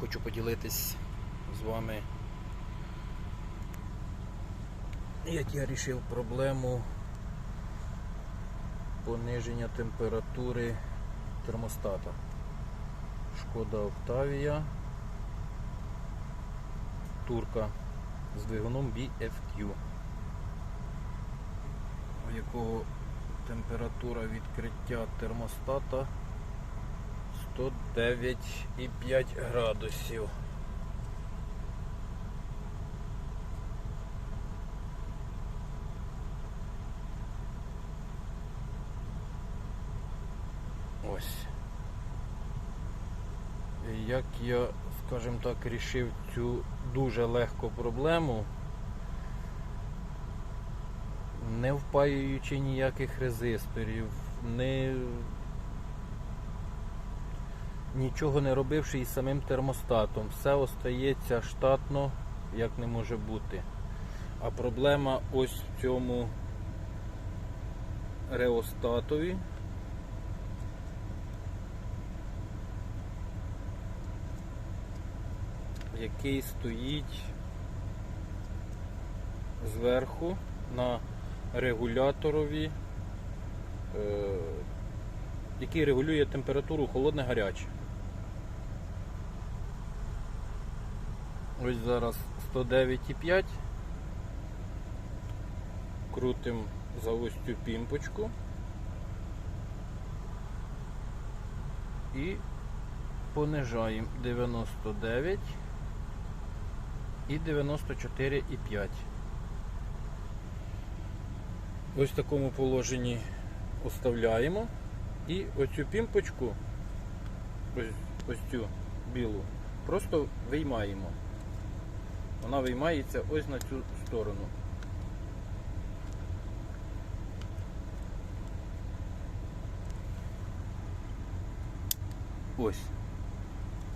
Хочу поділитись з вами, як я вирішив проблему пониження температури термостата. Шкода Октавія, турка з двигуном BFQ, у якого температура відкриття термостата 109,5 градусів. Ось. Як я, скажімо так, рішив цю дуже легку проблему, не впаюючи ніяких резисторів, не нічого не робивши із самим термостатом. Все остається штатно, як не може бути. А проблема ось в цьому реостатові. який стоїть зверху на регуляторові, е, який регулює температуру холодне-гаряче. Ось зараз 109,5. Крутим за ось цю пімпочку. І понижаємо 99 і 94,5. Ось в такому положенні оставляємо. І оцю пімпочку, ось, ось цю білу, просто виймаємо. Вона виймається ось на цю сторону. Ось.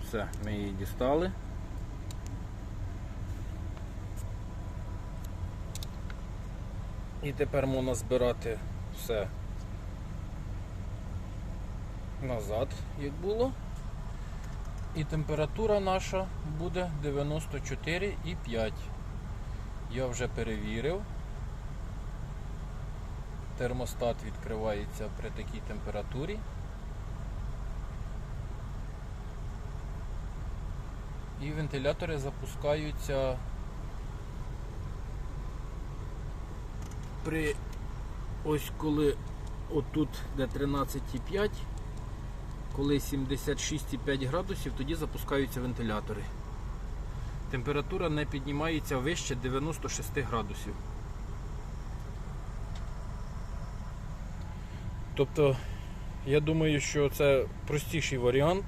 Все, ми її дістали. І тепер можна збирати все назад, як було. І температура наша буде 94,5. Я вже перевірив. Термостат відкривається при такій температурі. І вентилятори запускаються при ось коли отут де 13,5, коли 76,5 градусів, тоді запускаються вентилятори. Температура не піднімається вище 96 градусів. Тобто, я думаю, що це простіший варіант.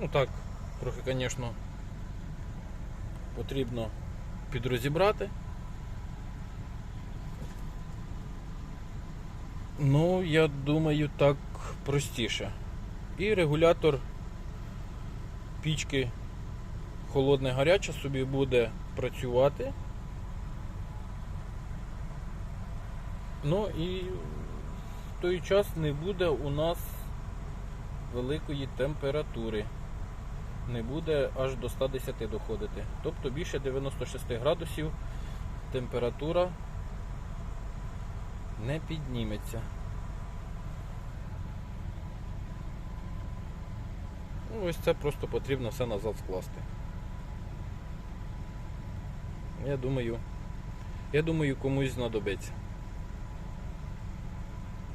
Ну так, трохи, звісно, потрібно підрозібрати. Ну, я думаю, так простіше. І регулятор пічки холодне гаряче собі буде працювати. Ну і в той час не буде у нас великої температури. Не буде аж до 110 доходити. Тобто більше 96 градусів температура не підніметься. Ну, ось це просто потрібно все назад скласти. Я думаю, я думаю, комусь знадобиться.